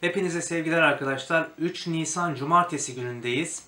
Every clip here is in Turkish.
Hepinize sevgiler arkadaşlar. 3 Nisan Cumartesi günündeyiz.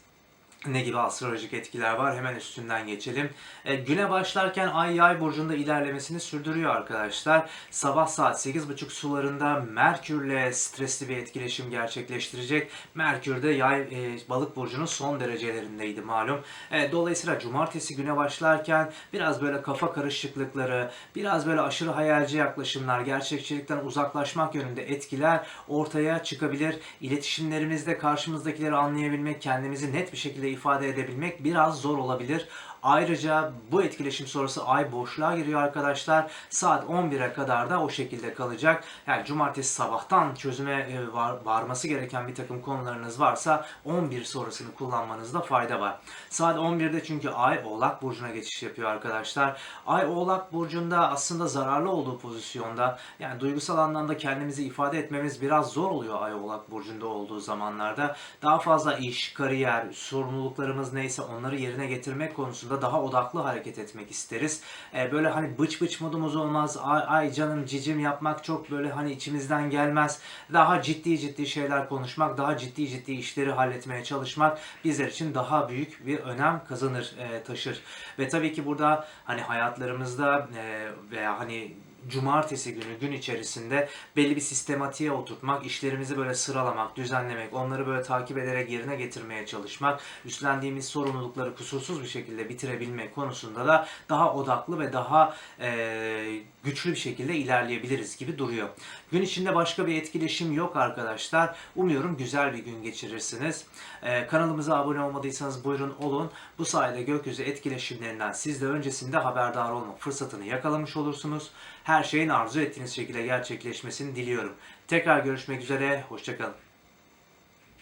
Ne gibi astrolojik etkiler var? Hemen üstünden geçelim. E, güne başlarken Ay Yay burcunda ilerlemesini sürdürüyor arkadaşlar. Sabah saat 8.30 sularında Merkürle stresli bir etkileşim gerçekleştirecek. Merkür de Yay e, Balık burcunun son derecelerindeydi malum. E, dolayısıyla Cumartesi güne başlarken biraz böyle kafa karışıklıkları, biraz böyle aşırı hayalci yaklaşımlar, gerçekçilikten uzaklaşmak yönünde etkiler ortaya çıkabilir. İletişimlerimizde karşımızdakileri anlayabilmek, kendimizi net bir şekilde ifade edebilmek biraz zor olabilir. Ayrıca bu etkileşim sonrası ay boşluğa giriyor arkadaşlar. Saat 11'e kadar da o şekilde kalacak. Yani cumartesi sabahtan çözüme e, var, varması gereken bir takım konularınız varsa 11 sonrasını kullanmanızda fayda var. Saat 11'de çünkü ay Oğlak Burcu'na geçiş yapıyor arkadaşlar. Ay Oğlak Burcu'nda aslında zararlı olduğu pozisyonda yani duygusal anlamda kendimizi ifade etmemiz biraz zor oluyor Ay Oğlak Burcu'nda olduğu zamanlarda. Daha fazla iş, kariyer, sorumluluklarımız neyse onları yerine getirmek konusunda daha odaklı hareket etmek isteriz. Ee, böyle hani bıç bıç modumuz olmaz. Ay, ay canım cicim yapmak çok böyle hani içimizden gelmez. Daha ciddi ciddi şeyler konuşmak, daha ciddi ciddi işleri halletmeye çalışmak bizler için daha büyük bir önem kazanır, e, taşır. Ve tabii ki burada hani hayatlarımızda e, veya hani cumartesi günü gün içerisinde belli bir sistematiğe oturtmak, işlerimizi böyle sıralamak, düzenlemek, onları böyle takip ederek yerine getirmeye çalışmak, üstlendiğimiz sorumlulukları kusursuz bir şekilde bitirebilmek konusunda da daha odaklı ve daha e, güçlü bir şekilde ilerleyebiliriz gibi duruyor. Gün içinde başka bir etkileşim yok arkadaşlar. Umuyorum güzel bir gün geçirirsiniz. E, kanalımıza abone olmadıysanız buyurun olun. Bu sayede gökyüzü etkileşimlerinden siz de öncesinde haberdar olma fırsatını yakalamış olursunuz. Her şeyin arzu ettiğiniz şekilde gerçekleşmesini diliyorum. Tekrar görüşmek üzere, hoşçakalın.